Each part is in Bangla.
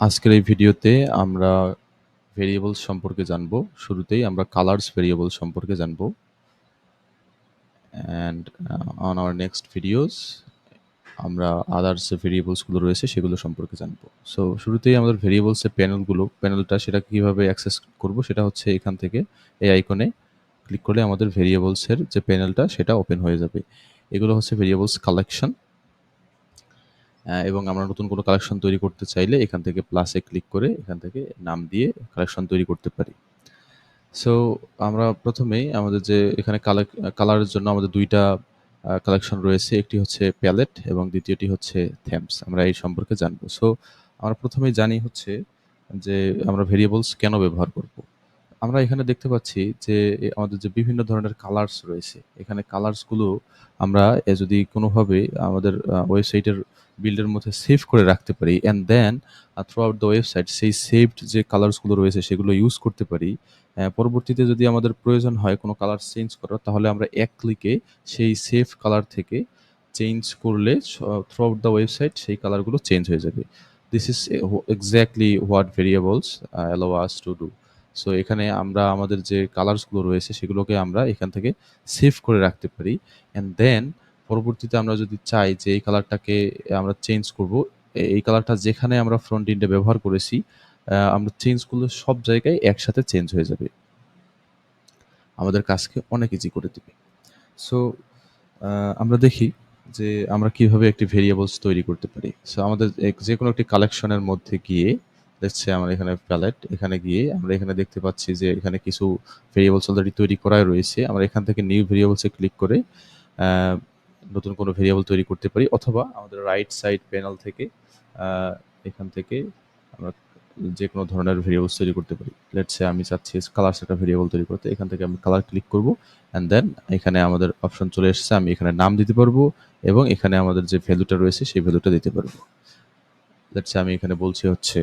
আজকের এই ভিডিওতে আমরা ভেরিয়েবলস সম্পর্কে জানব। শুরুতেই আমরা কালার্স ভেরিয়েবল সম্পর্কে জানব। And on our next videos আমরা আদার্স যে ভেরিয়েবলসগুলো রয়েছে সেগুলো সম্পর্কে জানব। সো শুরুতেই আমাদের ভেরিয়েবলস এর প্যানেলগুলো, প্যানেলটা সেটা কীভাবে অ্যাক্সেস করব সেটা হচ্ছে এখান থেকে এই আইকনে ক্লিক করলে আমাদের ভেরিয়েবলসের যে প্যানেলটা সেটা ওপেন হয়ে যাবে। এগুলো হচ্ছে ভেরিয়েবলস কালেকশন। এবং আমরা নতুন কোনো কালেকশন তৈরি করতে চাইলে এখান থেকে প্লাসে ক্লিক করে এখান থেকে নাম দিয়ে কালেকশন তৈরি করতে পারি। সো আমরা প্রথমেই আমাদের যে এখানে কালারের জন্য আমাদের দুইটা কালেকশন রয়েছে। একটি হচ্ছে প্যালেট এবং দ্বিতীয়টি হচ্ছে থ্যাম্পস আমরা এই সম্পর্কে জানব। সো আমরা প্রথমেই জানি হচ্ছে যে আমরা ভেরিয়েবলস কেন ব্যবহার করব? আমরা এখানে দেখতে পাচ্ছি যে আমাদের যে বিভিন্ন ধরনের কালার্স রয়েছে। এখানে কালার্সগুলো আমরা, এ, যদি কোনোভাবে আমাদের ওয়েবসাইটের বিল্ডের মধ্যে সেভ করে রাখতে পারি and then throughout the website সেই সেভড যে কালার্সগুলো রয়েছে সেগুলো ইউজ করতে পারি। পরবর্তীতে যদি আমাদের প্রয়োজন হয় কোনো কালার চেঞ্জ করার, তাহলে আমরা এক ক্লিকে সেই সেভ কালার থেকে চেঞ্জ করলে থ্রু আউট দ্য ওয়েবসাইট সেই কালারগুলো চেঞ্জ হয়ে যাবে। This is exactly what variables has to do. So এখানে আমরা আমাদের যে কালার্সগুলো রয়েছে সেগুলোকে আমরা এখান থেকে সেভ করে রাখতে পারি। অ্যান্ড দেন পরবর্তীতে আমরা যদি চাই যে এই কালারটাকে আমরা চেঞ্জ করব, এই কালারটা যেখানে আমরা ফ্রন্ট এন্ড এ ব্যবহার করেছি আমরা চেঞ্জ করলে সব জায়গায় একসাথে চেঞ্জ হয়ে যাবে। আমাদের কাজকে অনেক ইজি করে দেবে সো আমরা দেখি যে আমরা কীভাবে একটি ভেরিয়েবলস তৈরি করতে পারি। সো আমাদের যে কোনো একটি কালেকশনের মধ্যে গিয়ে সে আমার এখানে প্যালেট এখানে গিয়ে আমরা এখানে দেখতে পাচ্ছি যে এখানে কিছু ভেরিয়েবলস অলরেডি তৈরি করাই রয়েছে। আমরা এখান থেকে নিউ ভেরিয়েবলস ক্লিক করে নতুন কোনো ভেরিয়েবল তৈরি করতে পারি অথবা আমাদের রাইট সাইড প্যানেল থেকে এখান থেকে আমরা যেকোনো ধরনের ভেরিয়েবলস তৈরি করতে পারি। লেটস আমি চাচ্ছি কালার একটা ভেরিয়েবল তৈরি করতে। এখান থেকে আমি কালার ক্লিক করব অ্যান্ড দেন এখানে আমাদের অপশন চলে এসেছে। আমি এখানে নাম দিতে পারব এবং এখানে আমাদের যে ভ্যালুটা রয়েছে সেই ভ্যালুটা দিতে পারব। লেটস আমি এখানে বলছি হচ্ছে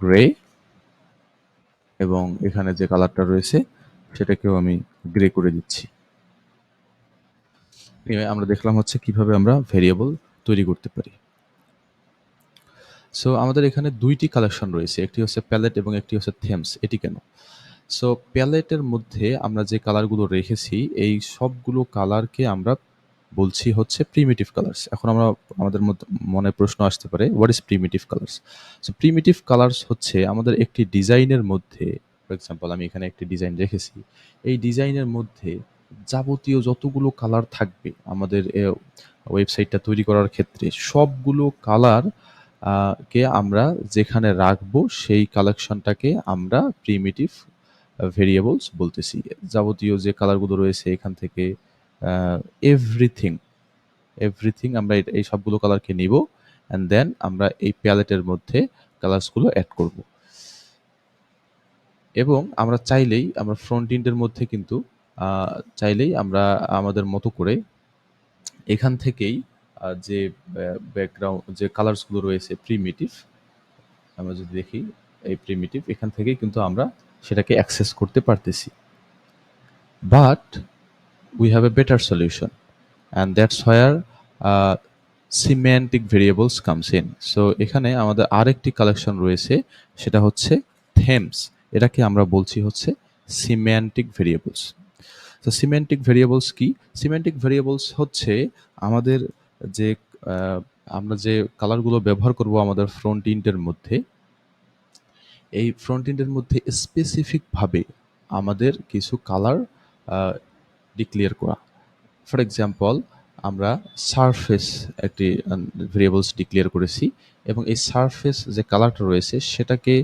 গ্রে এবং এখানে যে কালারটা রয়েছে, সেটাকেও আমি গ্রে করে দিচ্ছি। আমরা দেখলাম হচ্ছে কীভাবে আমরা ভেরিয়েবল তৈরি করতে পারি। সো আমাদের এখানে ২ টি কালেকশন রয়েছে। একটি হচ্ছে প্যালেট এবং একটি হচ্ছে থেমস। এটি কেন? সো প্যালেটের মধ্যে আমরা যে কালারগুলো রেখেছি, এই সবগুলো কালারকে আমরা বলছি হচ্ছে প্রিমিটিভ কালার্স। এখন আমরা আমাদের মধ্যে, মনে প্রশ্ন আসতে পারে what is primitive colours? So primitive colours হচ্ছে আমাদের একটি ডিজাইনের মধ্যে ফর এক্সাম্পল আমি এখানে একটি ডিজাইন রেখেছি। এই ডিজাইনের মধ্যে যাবতীয় যতগুলো কালার থাকবে আমাদের ওয়েবসাইটটা তৈরি করার ক্ষেত্রে, সবগুলো কালার কে আমরা যেখানে রাখব সেই কালেকশনটাকে আমরা প্রিমিটিভ ভেরিয়েবলস বলতেছি। যাবতীয় যে কালারগুলো রয়েছে এখান থেকে এভরিথিং, এভরিথিং আমরা এই সবগুলো কালারকে নিবো অ্যান্ড দেন আমরা এই প্যালেটের মধ্যে কালারসগুলো এড করব। এবং আমরা চাইলেই আমরা ফ্রন্ট এন্ড এর মধ্যে কিন্তু চাইলেই আমরা আমাদের মতো করে এখান থেকেই যে ব্যা ব্যাকগ্রাউন্ড যে কালারসগুলো রয়েছে প্রিমিটিভ আমরা যদি দেখি এই প্রিমিটিভ এখান থেকেই কিন্তু আমরা সেটাকে অ্যাক্সেস করতে পারতেছি। But we have a better solution and that's where uh semantic variables comes in. So এখানে আমাদের আরেকটি কালেকশন রয়েছে, সেটা হচ্ছে থেমস। এটাকে আমরা বলছি হচ্ছে semantic variables. তো semantic variables কি? semantic variables হচ্ছে আমাদের যে আমরা যে কালারগুলো ব্যবহার করব আমাদের ফ্রন্ট এর মধ্যে, এই ফ্রন্ট এর মধ্যে স্পেসিফিক ভাবে আমাদের কিছু কালার ডিক্লেয়ার করা। ফর এক্সাম্পল আমরা সারফেস একটি ভেরিয়েবলস ডিক্লেয়ার করেছি এবং এই সারফেস যে কালারটা রয়েছে সেটাকে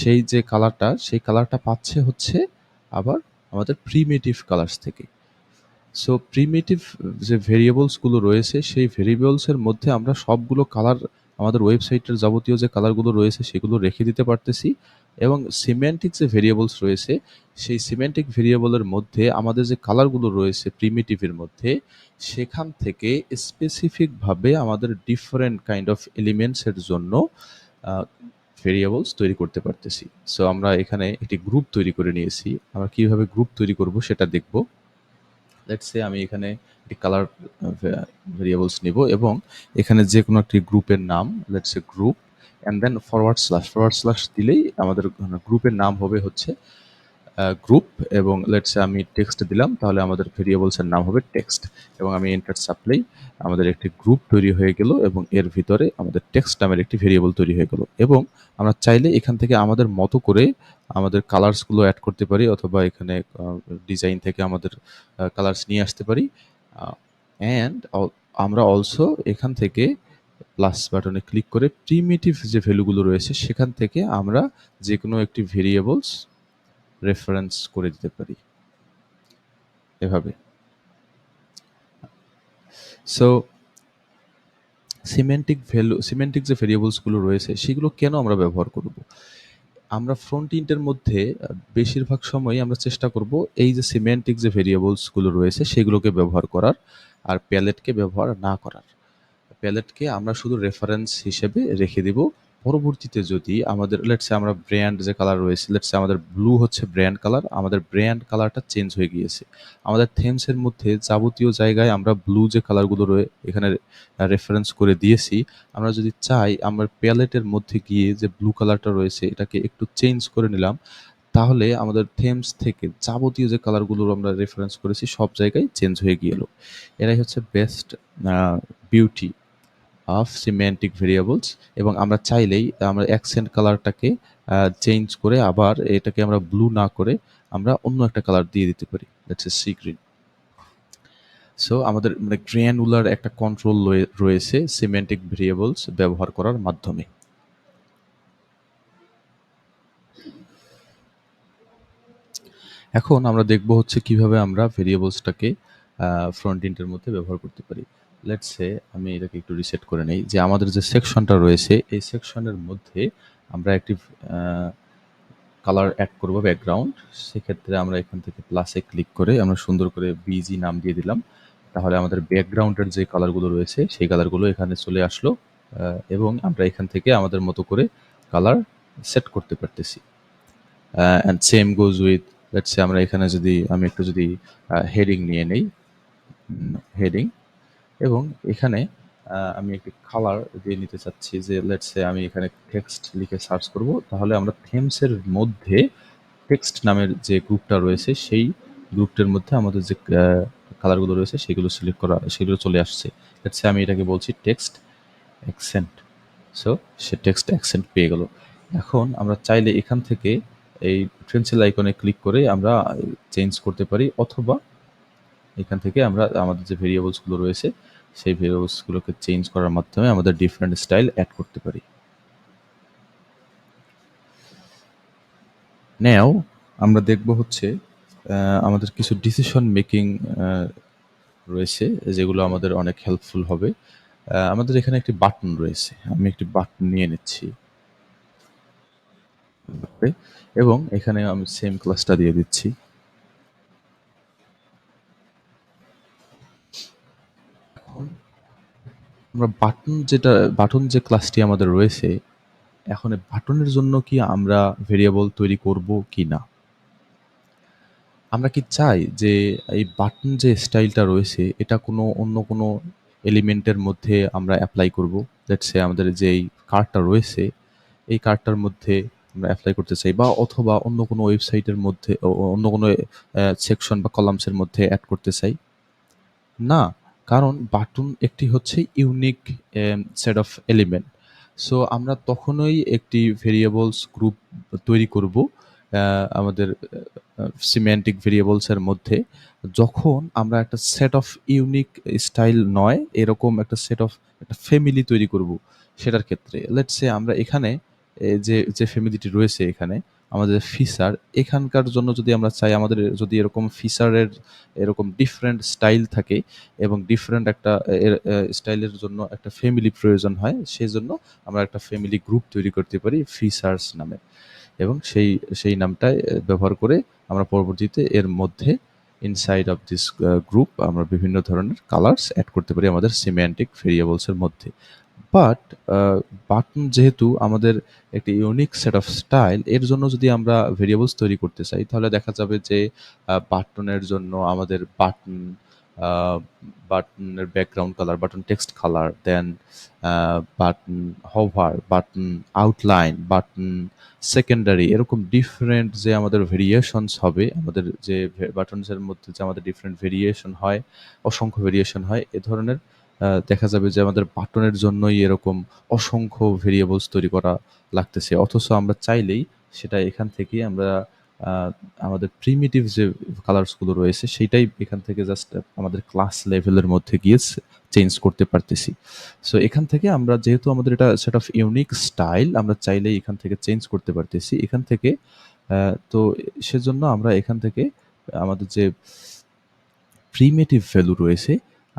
সেই যে কালারটা সেই কালারটা পাচ্ছে হচ্ছে আবার আমাদের প্রিমেটিভ কালার্স থেকে। সো প্রিমেটিভ যে ভেরিয়েবলসগুলো রয়েছে, সেই ভেরিয়েবলস এর মধ্যে আমরা সবগুলো কালার আমাদের ওয়েবসাইটের যাবতীয় যে কালারগুলো রয়েছে সেগুলো রেখে দিতে পারতেছি এবং সিমেন্টিক যে ভেরিয়েবলস রয়েছে, সেই সিমেন্টিক ভেরিয়েবলের মধ্যে আমাদের যে কালারগুলো রয়েছে প্রিমিটিভ এর মধ্যে, সেখান থেকে স্পেসিফিকভাবে আমাদের ডিফারেন্ট কাইন্ড অফ এলিমেন্টসের জন্য ভেরিয়েবলস তৈরি করতে পারতেছি। সো আমরা এখানে একটি গ্রুপ তৈরি করে নিয়েছি। আমরা কীভাবে গ্রুপ তৈরি করব সেটা দেখব। লেটস সে আমি এখানে একটি কালার ভেরিয়েবলস নিব এবং এখানে যে কোনো একটি গ্রুপের নাম let's say group and then forward slash forward slash দিলেই আমাদের গ্রুপের নাম হবে হচ্ছে গ্রুপ এবং লেটস আমি টেক্সট দিলাম, তাহলে আমাদের ভেরিয়েবলসের নাম হবে টেক্সট এবং আমি এন্টার সাপ্লাই আমাদের একটি গ্রুপ তৈরি হয়ে গেল এবং এর ভিতরে আমাদের টেক্সট নামের একটি ভেরিয়েবল তৈরি হয়ে গেল এবং আমরা চাইলে এখান থেকে আমাদের মতো করে আমাদের কালার্সগুলো অ্যাড করতে পারি অথবা এখানে ডিজাইন থেকে আমাদের কালার্স নিয়ে আসতে পারি। অ্যান্ড আমরা অলসো এখান থেকে প্লাস বাটনে ক্লিক করে প্রিমিটিভ যে ভ্যালুগুলো রয়েছে, সেখান থেকে আমরা যে কোনো একটি ভেরিয়েবলস রেফারেন্স করে দিতে পারি। এভাবে। সো সিমেন্টিক ভ্যালু সিমেন্টিক যে ভেরিয়েবলসগুলো রয়েছে, সেগুলো কেন আমরা ব্যবহার করব? আমরা ফ্রন্ট ইন্টের মধ্যে, বেশিরভাগ সময় আমরা চেষ্টা করব এই যে সিমেন্টিক যে ভেরিয়েবলসগুলো রয়েছে, সেগুলোকে ব্যবহার করার আর প্যালেটকে ব্যবহার না করার। প্যালেটকে আমরা শুধু রেফারেন্স হিসেবে রেখে দিব। পরবর্তীতে যদি আমাদের লেটসে আমরা ব্র্যান্ড যে কালার রয়েছে লেটসে আমাদের ব্লু হচ্ছে ব্র্যান্ড কালার আমাদের ব্র্যান্ড কালারটা চেঞ্জ হয়ে গিয়েছে। আমাদের থেমসের মধ্যে যাবতীয় জায়গায় আমরা ব্লু যে কালারগুলো রয়ে, এখানে রেফারেন্স করে দিয়েছি, আমরা যদি চাই আমরা প্যালেটের মধ্যে গিয়ে যে ব্লু কালারটা রয়েছে, এটাকে একটু চেঞ্জ করে নিলাম, তাহলে আমাদের থেমস থেকে যাবতীয় যে কালারগুলোর আমরা রেফারেন্স করেছি, সব জায়গায় চেঞ্জ হয়ে গেল এরাই হচ্ছে best beauty of semantic variables এবং আমরা চাইলেই আমরা অ্যাকসেন্ট কালারটাকে চেঞ্জ করে আবার এটাকে আমরা ব্লু না করে আমরা অন্য একটা কালার দিয়ে দিতে পারি। That's a sea green so আমাদের মানে গ্র্যানুলার একটা কন্ট্রোল রয়েছে সিমেন্টিক ভেরিয়েবলস ব্যবহার করার মাধ্যমে। এখন আমরা দেখব হচ্ছে কীভাবে আমরা ভেরিয়েবলসটাকে ফ্রন্ট ইন্টের মধ্যে ব্যবহার করতে পারি। লেটস সে আমি এটাকে একটু রিসেট করে নেই, যে আমাদের যে সেকশনটা রয়েছে, এই সেকশনের মধ্যে আমরা একটি কালার অ্যাড করব ব্যাকগ্রাউন্ড সেক্ষেত্রে আমরা এখান থেকে প্লাসে ক্লিক করে আমরা সুন্দর করে বিজি নাম দিয়ে দিলাম। তাহলে আমাদের ব্যাকগ্রাউন্ডের যে কালারগুলো রয়েছে, সেই কালারগুলো এখানে চলে আসলো এবং আমরা এখান থেকে আমাদের মতো করে কালার সেট করতে পারতেছি। And same goes with let's say আমরা এখানে যদি, আমি একটু যদি হেডিং নিয়ে নেই হেডিং এবং এখানে আমি একটি কালার দিয়ে নিতে চাচ্ছি যে লেটস লেটসে আমি এখানে টেক্সট লিখে সার্চ করব, তাহলে আমরা থেমসের মধ্যে টেক্সট নামের যে গ্রুপটা রয়েছে, সেই গ্রুপটার মধ্যে আমাদের যে কালারগুলো রয়েছে, সেগুলো সিলেক্ট করা, সেগুলো চলে আসছে। লেটসে আমি এটাকে বলছি text accent so say text accent পেয়ে গেল। এখন আমরা চাইলে এখান থেকে এই পেন্সিল আইকনে ক্লিক করে আমরা চেঞ্জ করতে পারি, অথবা এখান থেকে আমরা আমাদের যে ভেরিয়েবলসগুলো রয়েছে, সেই ভেরিয়েবলসগুলোকে চেঞ্জ করার মাধ্যমে আমাদের ডিফারেন্ট স্টাইল অ্যাড করতে পারি। নেও আমরা দেখব হচ্ছে আমাদের কিছু ডিসিশন মেকিং রয়েছে, যেগুলো আমাদের অনেক হেল্পফুল হবে। আমাদের এখানে একটি বাটন রয়েছে। আমি একটি বাটন নিয়ে নিচ্ছি। এবং এখানে আমি সেম ক্লাসটা দিয়ে দিচ্ছি। আমরা বাটন যেটা বাটন যে ক্লাসটি আমাদের রয়েছে, এখন বাটনের জন্য কি আমরা ভেরিয়েবল তৈরি করব কি না? আমরা কি চাই যে এই বাটন যে স্টাইলটা রয়েছে, এটা কোনো অন্য কোনো এলিমেন্টের মধ্যে আমরা অ্যাপ্লাই করব? লেটস সে আমাদের যে এই কার্ডটা রয়েছে, এই কার্ডটার মধ্যে আমরা অ্যাপ্লাই করতে চাই বা অথবা অন্য কোনো ওয়েবসাইটের মধ্যে অন্য কোনো সেকশন বা কলামসের মধ্যে অ্যাড করতে চাই। না কারণ বাটন একটি হচ্ছে unique set of element so আমরা তখনই একটি ভেরিয়েবলস গ্রুপ তৈরি করব আমাদের সিমেন্টিক ভেরিয়েবলসের মধ্যে। যখন আমরা একটা সেট অফ ইউনিক স্টাইল নয়, এরকম একটা সেট অফ একটা ফ্যামিলি তৈরি করব সেটার ক্ষেত্রে। লেটস আমরা এখানে যে যে ফ্যামিলিটি রয়েছে এখানে আমাদের ফিচার, এখানকার জন্য যদি আমরা চাই আমাদের যদি এরকম ফিচারের এরকম ডিফারেন্ট স্টাইল থাকে এবং ডিফারেন্ট একটা স্টাইলের জন্য একটা ফ্যামিলি প্রয়োজন হয় সেই জন্য আমরা একটা ফ্যামিলি গ্রুপ তৈরি করতে পারি ফিচার্স নামে। এবং সেই সেই নামটাই ব্যবহার করে আমরা পরবর্তীতে এর মধ্যে ইনসাইড অফ দিস গ্রুপ আমরা বিভিন্ন ধরনের কালার্স অ্যাড করতে পারি আমাদের সিমেন্টিক ভেরিয়েবলসের মধ্যে। বাট বাটন যেহেতু আমাদের একটি ইউনিক সেট অফ স্টাইল এর জন্য যদি আমরা ভেরিয়েবলস তৈরি করতে চাই, তাহলে দেখা যাবে যে বাটনের জন্য আমাদের বাটন বাটনের background colour button text colour then button hover button outline button secondary এরকম ডিফারেন্ট যে আমাদের ভেরিয়েশনস হবে, আমাদের যে বাটনসের মধ্যে যে আমাদের ডিফারেন্ট ভেরিয়েশন হয়, অসংখ্য ভেরিয়েশন হয়, এ ধরনের দেখা যাবে যে আমাদের বাটনের জন্যই এরকম অসংখ্য ভেরিয়েবলস তৈরি করা লাগতেছে। অথচ আমরা চাইলেই সেটা এখান থেকে আমরা আমাদের প্রিমিটিভ যে কালার্সগুলো রয়েছে, সেইটাই এখান থেকে জাস্ট আমাদের ক্লাস লেভেলের মধ্যে গিয়ে চেঞ্জ করতে পারতেছি। সো এখান থেকে আমরা যেহেতু আমাদের এটা সেট অফ ইউনিক স্টাইল আমরা চাইলেই এখান থেকে চেঞ্জ করতে পারতেছি। এখান থেকে তো সেজন্য আমরা এখান থেকে আমাদের যে প্রিমেটিভ ভ্যালু রয়েছে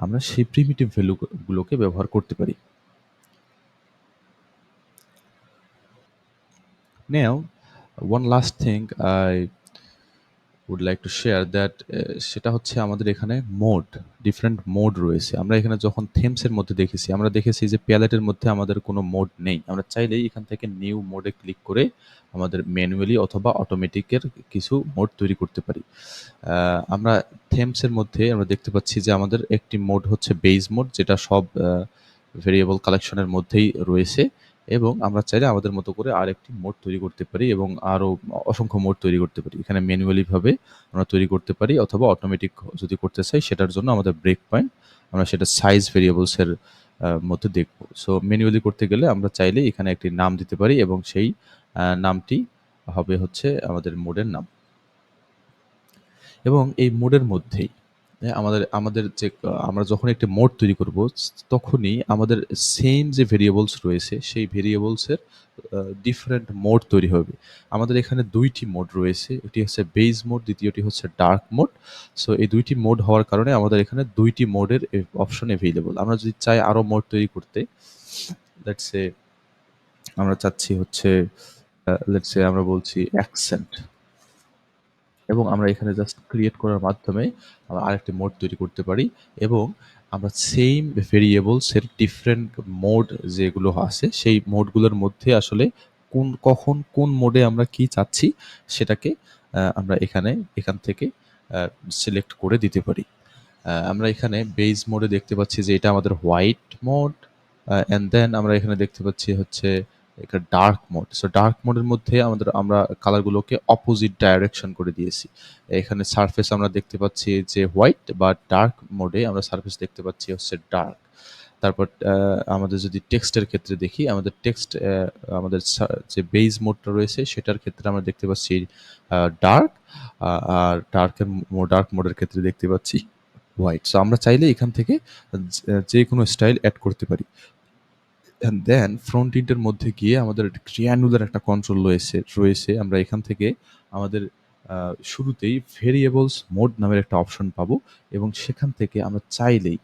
আমরা সেই প্রিমিটিভ ভ্যালুগুলোকে ব্যবহার করতে পারি। Now, one last thing I would like to share uh, সেটা হচ্ছে আমাদের এখানে মোড ডিফারেন্ট মোড রয়েছে। আমরা এখানে যখন থেমসের মধ্যে দেখেছি আমরা দেখেছি যে প্যালেটের মধ্যে আমাদের কোনো মোড নেই। আমরা চাইলেই এখান থেকে নিউ মোডে ক্লিক করে আমাদের ম্যানুয়ালি অথবা অটোমেটিকের কিছু মোড তৈরি করতে পারি। আমরা থেমসের মধ্যে আমরা দেখতে পাচ্ছি যে আমাদের একটি মোড হচ্ছে বেজ মোড যেটা সব ভেরিয়েবল কালেকশনের মধ্যেই রয়েছে। এবং আমরা চাইলে আমাদের মতো করে আরেকটি মোড তৈরি করতে পারি এবং আরও অসংখ্য মোড তৈরি করতে পারি। এখানে ম্যানুয়ালি ভাবে আমরা তৈরি করতে পারি অথবা অটোমেটিক যদি করতে চাই সেটার জন্য আমাদের ব্রেক পয়েন্ট আমরা সেটা সাইজ ভেরিয়েবলসের মধ্যে দেখব। সো ম্যানুয়ালি করতে গেলে আমরা চাইলে এখানে একটি নাম দিতে পারি এবং সেই নামটি হবে হচ্ছে আমাদের মোডের নাম। এবং এই মোডের মধ্যেই হ্যাঁ, আমাদের আমাদের যে আমরা যখন একটি মোড তৈরি করব তখনই আমাদের সেম যে ভেরিয়েবলস রয়েছে সেই ভেরিয়েবলসের ডিফারেন্ট মোড তৈরি হবে। আমাদের এখানে দুইটি মোড রয়েছে একটি হচ্ছে বেজ মোড দ্বিতীয়টি হচ্ছে ডার্ক মোড সো এই দুইটি মোড হওয়ার কারণে আমাদের এখানে দুইটি মোডের অপশন অ্যাভেলেবল আমরা যদি চাই আরও মোড তৈরি করতে লেটস আমরা চাচ্ছি হচ্ছে লেটস আমরা বলছি অ্যাকসেন্ট এবং আমরা এখানে জাস্ট ক্রিয়েট করার মাধ্যমে আমরা আরেকটি মোড তৈরি করতে পারি এবং আমরা সেম ভেরিয়েবলসের ডিফারেন্ট মোড যেগুলো আছে, সেই মোডগুলোর মধ্যে আসলে কোন, কখন কোন মোডে আমরা কি চাচ্ছি সেটাকে আমরা এখানে, এখান থেকে সিলেক্ট করে দিতে পারি। আমরা এখানে বেজ মোডে দেখতে পাচ্ছি যে এটা আমাদের হোয়াইট মোড অ্যান্ড দেন আমরা এখানে দেখতে পাচ্ছি হচ্ছে একটা ডার্ক মোড সো ডার্ক মোডের মধ্যে আমাদের, আমরা কালারগুলোকে অপোজিট ডাইরেকশন করে দিয়েছি। এখানে সারফেস আমরা দেখতে পাচ্ছি যে হোয়াইট বা ডার্ক মোডে আমরা সারফেস দেখতে পাচ্ছি হচ্ছে ডার্ক তারপর আমাদের যদি টেক্সটের ক্ষেত্রে দেখি, আমাদের টেক্সট আমাদের যে বেজ মোডটা রয়েছে, সেটার ক্ষেত্রে আমরা দেখতে পাচ্ছি ডার্ক আর ডার্কের ডার্ক মোডের ক্ষেত্রে দেখতে পাচ্ছি হোয়াইট সো আমরা চাইলে এখান থেকে যে কোনো স্টাইল অ্যাড করতে পারি। অ্যান্ড দেন ফ্রন্ট ইন্টের মধ্যে গিয়ে আমাদের গ্র্যানুলার একটা কন্ট্রোল রয়েছে রয়েছে। আমরা এখান থেকে আমাদের শুরুতেই ভেরিয়েবলস মোড নামের একটা অপশন পাবো এবং সেখান থেকে আমরা চাইলেই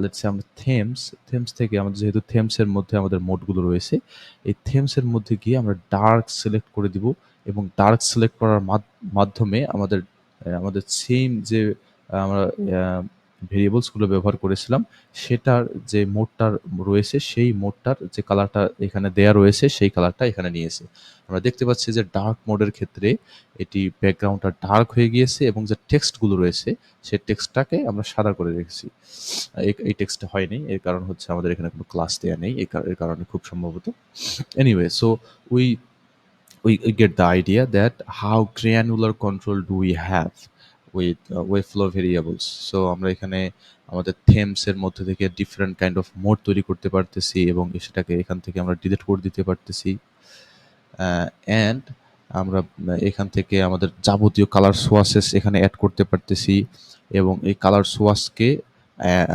লেটসে আমরা থেমস থেমস থেকে আমাদের যেহেতু থেমসের মধ্যে আমাদের মোডগুলো রয়েছে এই থেমসের মধ্যে গিয়ে আমরা ডার্ক সিলেক্ট করে দিব এবং ডার্ক সিলেক্ট করার মাধ- মাধ্যমে আমাদের আমাদের সেম যে আমরা ভেরিয়েবলসগুলো ব্যবহার করেছিলাম, সেটার যে মোডটার রয়েছে, সেই মোডটার যে কালারটা এখানে দেয়া রয়েছে, সেই কালারটা এখানে নিয়েছে। আমরা দেখতে পাচ্ছি যে ডার্ক মোডের ক্ষেত্রে এটি ব্যাকগ্রাউন্ডটা ডার্ক হয়ে গিয়েছে এবং যে টেক্সটগুলো রয়েছে, সেই টেক্সটটাকে আমরা সাদা করে রেখেছি। এই- টেক্সটটা হয়নি, এর কারণ হচ্ছে আমাদের এখানে কোনো ক্লাস দেয়া নেই, এর কারণে খুব সম্ভবত। Anyway so we we get the idea that how granular control do we have? With uh, webflow variables. So আমরা এখানে আমাদের এর মধ্যে থেকে ডিফারেন্ট কাইন্ড অফ মোড তৈরি করতে পারতেছি এবং সেটাকে এখান থেকে আমরা ডিলিট করে দিতে পারতেছি। অ্যান্ড আমরা এখান থেকে আমাদের যাবতীয় কালার সোয়াসেস এখানে অ্যাড করতে পারতেছি এবং এই কালার সোয়াসকে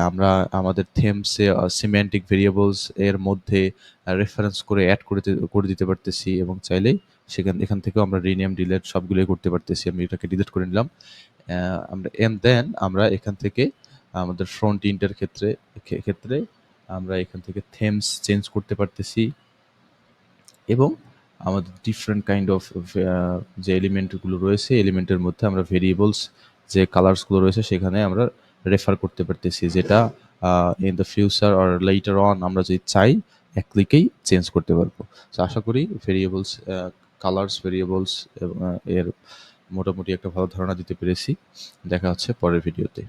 আমরা আমাদের থেমসে সিমেন্টিক ভেরিয়েবলস এর মধ্যে রেফারেন্স করে অ্যাড করে করে দিতে পারতেছি এবং চাইলেই সেখান এখান থেকেও আমরা রিনেম ডিলেট সবগুলোই করতে পারতেছি। আমি এটাকে ডিলিট করে নিলাম। আমরা এন্ড দেন আমরা এখান থেকে আমাদের ফ্রন্ট ইন্টের ক্ষেত্রে ক্ষেত্রে আমরা এখান থেকে থেমস চেঞ্জ করতে পারতেছি এবং আমাদের ডিফারেন্ট কাইন্ড অফ যে এলিমেন্টগুলো রয়েছে এলিমেন্টের মধ্যে আমরা ভেরিয়েবলস যে কালার্সগুলো রয়েছে সেখানে আমরা রেফার করতে পারতেছি। যেটা in the future or later on আমরা যদি চাই, এক ক্লিকেই চেঞ্জ করতে পারব। তো আশা করি ভেরিয়েবলস কালার্স ভেরিয়েবলস এর মোটামুটি একটা ভালো ধারণা দিতে পেরেছি। দেখা হচ্ছে পরের ভিডিওতে।